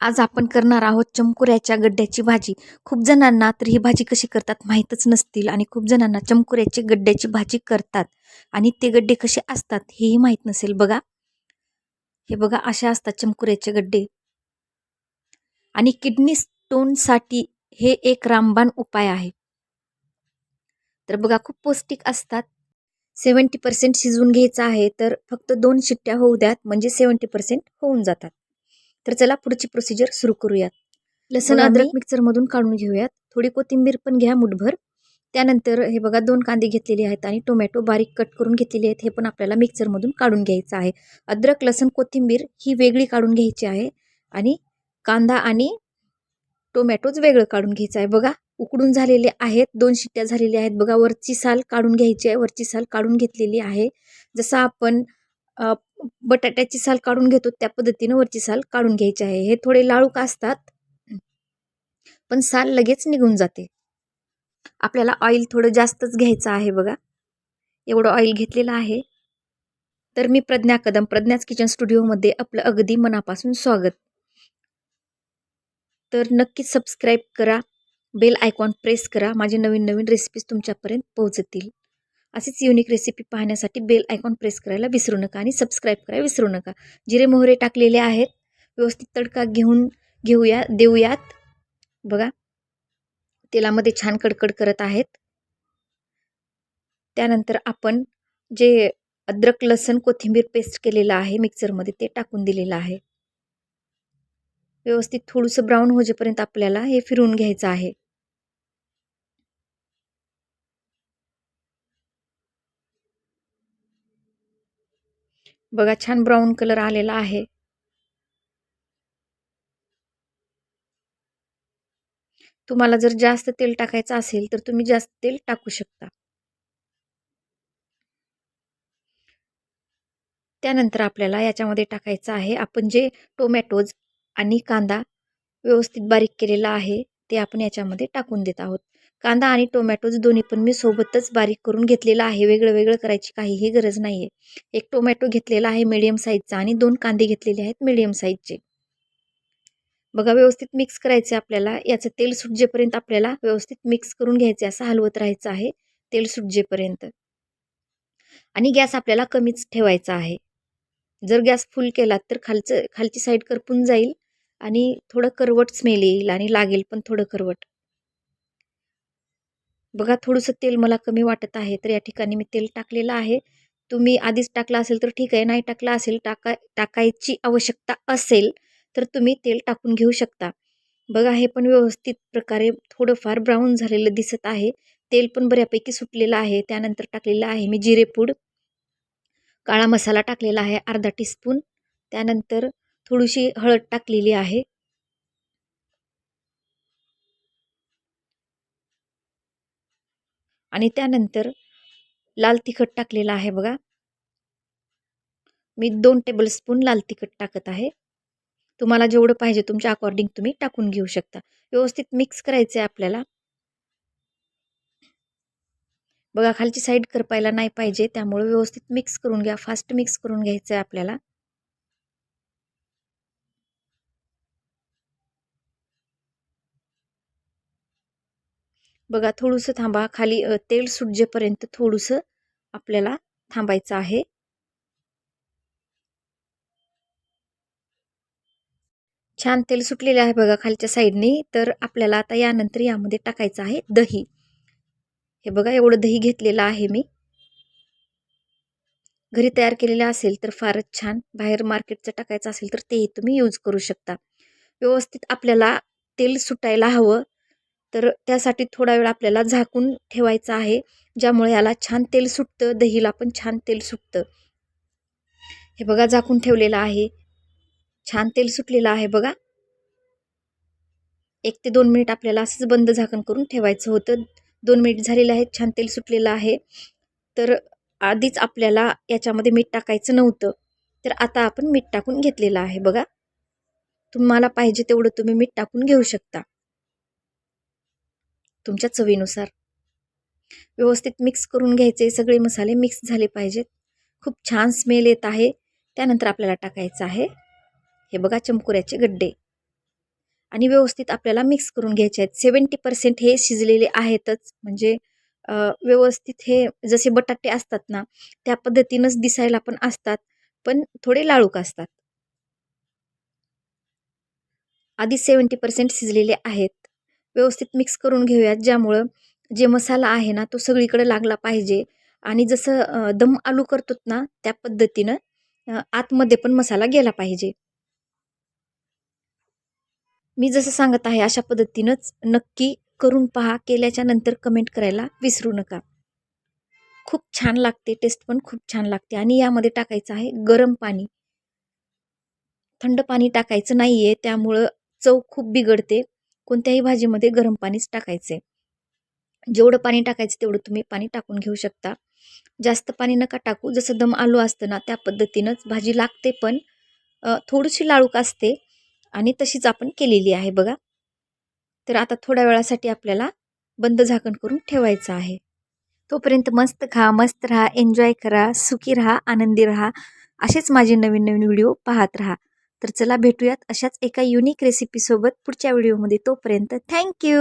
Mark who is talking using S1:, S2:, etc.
S1: आज आपण करणार आहोत चमकुऱ्याच्या गड्ड्याची भाजी. खूप जणांना तर ही भाजी कशी करतात माहीतच नसतील आणि खूप जणांना चमकुऱ्याची गड्ड्याची भाजी करतात. आणि ते गड्डे कसे असतात हेही माहीत नसेल बघा. हे बघा असे असतात चमकुऱ्याचे गड्डे. आणि किडनी स्टोनसाठी हे एक रामबाण उपाय आहे. तर बघा खूप पौष्टिक असतात. सेवन्टी पर्सेंट शिजवून घ्यायचं आहे तर फक्त दोन शिट्ट्या होऊ द्यात म्हणजे सेवन्टी पर्सेंट होऊन जातात. तर चला पुढची प्रोसिजर सुरू करूयात. लसण अद्रक मिक्सरमधून काढून घेऊयात. थोडी कोथिंबीर पण घ्या मुठभर. त्यानंतर हे बघा दोन कांदे घेतलेले आहेत आणि टोमॅटो बारीक कट करून घेतलेले आहेत. हे पण आपल्याला मिक्सरमधून काढून घ्यायचं आहे. अद्रक लसण कोथिंबीर ही वेगळी काढून घ्यायची आहे आणि कांदा आणि टोमॅटोच वेगळं काढून घ्यायचं आहे. बघा उकडून झालेले आहेत. दोन शिट्ट्या झालेल्या आहेत. बघा वरची साल काढून घ्यायची आहे. वरची साल काढून घेतलेली आहे. जसं आपण बटाट्याची साल काढून घेतो त्या पद्धतीनं वरची साल काढून घ्यायची आहे. हे थोडे लाळूक असतात पण साल लगेच निघून जाते. आपल्याला ऑइल थोडं जास्तच घ्यायचं आहे बघा. एवढं ऑइल घेतलेलं आहे. तर मी प्रज्ञा कदम प्रज्ञाच किचन स्टुडिओमध्ये आपलं अगदी मनापासून स्वागत. तर नक्कीच सबस्क्राईब करा बेल आयकॉन प्रेस करा. माझे नवीन नवीन रेसिपीज तुमच्यापर्यंत पोहोचतील. असेच युनिक रेसिपी पाहण्यासाठी बेल आयकॉन प्रेस करायला विसरू नका आणि सबस्क्राईब करायला विसरू नका. जिरे मोहरे टाकलेले आहेत. व्यवस्थित तडका घेऊन घेऊया देऊयात. बघा. तेलामध्ये छान कडकड करत आहेत. त्यानंतर आपण जे अद्रक लसण कोथिंबीर पेस्ट केलेलं आहे मिक्सरमध्ये ते टाकून दिलेलं आहे. व्यवस्थित थोडंसं ब्राऊन होजेपर्यंत आपल्याला हे फिरवून घ्यायचं आहे. बघा छान ब्राऊन कलर आलेला आहे. तुम्हाला जर जास्त तेल टाकायचं असेल तर तुम्ही जास्त तेल टाकू शकता. त्यानंतर आपल्याला याच्यामध्ये टाकायचं आहे आपण जे टोमॅटोज आणि कांदा व्यवस्थित बारीक केलेला आहे ते आपण याच्यामध्ये टाकून देत आहोत. कांदा आणि टोमॅटोज दोन्ही पण मी सोबतच बारीक करून घेतलेला आहे. वेगळं वेगळं करायची काहीही गरज नाही आहे एक टोमॅटो घेतलेला आहे मिडियम साईजचा आणि दोन कांदे घेतलेले आहेत मिडियम साईजचे बघा व्यवस्थित मिक्स करायचे आपल्याला. याचं तेल सुटजेपर्यंत आपल्याला व्यवस्थित मिक्स करून घ्यायचे असं हलवत राहायचं आहे. तेल सुटजेपर्यंत. आणि गॅस आपल्याला कमीच ठेवायचा आहे. जर गॅस फुल केलात तर खालचं खालची साईड करपून जाईल आणि थोडं करवट स्मेल येईल आणि लागेल पण थोडं करवट. बघा थोडंसं तेल मला कमी वाटत आहे तर या ठिकाणी मी तेल टाकलेलं आहे. तुम्ही आधीच टाकलं असेल तर ठीक आहे नाही टाकलं असेल टाका टाकायची आवश्यकता असेल तर तुम्ही तेल टाकून घेऊ शकता. बघा हे पण व्यवस्थित प्रकारे थोडंफार ब्राऊन झालेलं दिसत आहे. तेल पण बऱ्यापैकी सुटलेलं आहे. त्यानंतर टाकलेलं आहे मी जिरेपूड काळा मसाला टाकलेला आहे अर्धा टीस्पून. त्यानंतर थोडीशी हळद टाकलेली आहे. आणि त्यानंतर लाल तिखट टाकलेलं आहे बघा. मी दोन टेबलस्पून लाल तिखट टाकत आहे. तुम्हाला जेवढं पाहिजे तुमच्या अकॉर्डिंग तुम्ही टाकून घेऊ शकता. व्यवस्थित मिक्स करायचं आहे आपल्याला. बघा खालची साईड करपायला नाही पाहिजे त्यामुळे व्यवस्थित मिक्स करून घ्या. फास्ट मिक्स करून घ्यायचं आहे आपल्याला. बघा थोडंसं थांबा. खाली तेल सुटजेपर्यंत थोडंसं आपल्याला थांबायचं आहे. छान तेल सुटलेले आहे बघा खालच्या साईडने. तर आपल्याला आता यानंतर यामध्ये टाकायचं आहे दही. हे बघा एवढं दही घेतलेलं आहे मी. घरी तयार केलेलं असेल तर फारच छान. बाहेर मार्केटचं टाकायचं असेल तर तेही तुम्ही यूज करू शकता. व्यवस्थित आपल्याला तेल सुटायला हवं. तर त्यासाठी थोडा वेळ आपल्याला झाकून ठेवायचं आहे ज्यामुळे याला छान तेल सुटतं दहीला पण छान तेल सुटतं. हे बघा झाकून ठेवलेलं आहे. छान तेल सुटलेलं आहे बघा. एक ते दोन मिनिट आपल्याला असंच बंद झाकण करून ठेवायचं होतं. दोन मिनिट झालेलं आहे छान तेल सुटलेलं आहे. तर आधीच आपल्याला याच्यामध्ये मीठ टाकायचं नव्हतं. तर आता आपण मीठ टाकून घेतलेलं आहे बघा. तुम्हाला पाहिजे तेवढं तुम्ही मीठ टाकून घेऊ शकता. तुमच्या चवीनुसार. व्यवस्थित मिक्स करून घ्यायचे सगळे मसाले मिक्स झाले पाहिजेत. खूप छान स्मेल येत आहे. त्यानंतर आपल्याला टाकायचं आहे हे बघा चमकुऱ्याचे गड्डे. आणि व्यवस्थित आपल्याला मिक्स करून घ्यायचे आहेत. सेवन्टी पर्सेंट हे शिजलेले आहेतच. म्हणजे व्यवस्थित हे जसे बटाटे असतात ना त्या पद्धतीनंच दिसायला पण असतात पण थोडे लाळूक असतात. आधी सेवन्टी पर्सेंट शिजलेले आहेत. व्यवस्थित मिक्स करून घेऊयात ज्यामुळं जे मसाला आहे ना तो सगळीकडे लागला पाहिजे. आणि जसं दम आलू करतो ना त्या पद्धतीनं आतमध्ये पण मसाला गेला पाहिजे. मी जसं सांगत आहे अशा पद्धतीनंच नक्की करून पहा केल्याच्यानंतर कमेंट करायला विसरू नका. खूप छान लागते टेस्ट पण खूप छान लागते. आणि यामध्ये टाकायचं आहे गरम पाणी. थंड पाणी टाकायचं नाही आहे त्यामुळं चव खूप बिघडते. कोणत्याही भाजीमध्ये गरम पाणीच टाकायचे. जेवढं पाणी टाकायचं तेवढं तुम्ही पाणी टाकून घेऊ शकता. जास्त पाणी नका टाकू. जसं दम आलू असतं ना त्या पद्धतीनंच भाजी लागते पण थोडीशी लाळूक असते आणि तशीच आपण केलेली आहे बघा. तर आता थोड्या वेळासाठी आपल्याला बंद झाकण करून ठेवायचं आहे. तोपर्यंत मस्त खा मस्त राहा एन्जॉय करा सुखी राहा आनंदी राहा. असेच माझे नवीन नवीन व्हिडिओ पाहत राहा. तर चला भेटूयात अशाच एका युनिक रेसिपीसोबत पुढच्या व्हिडिओमध्ये तोपर्यंत थँक्यू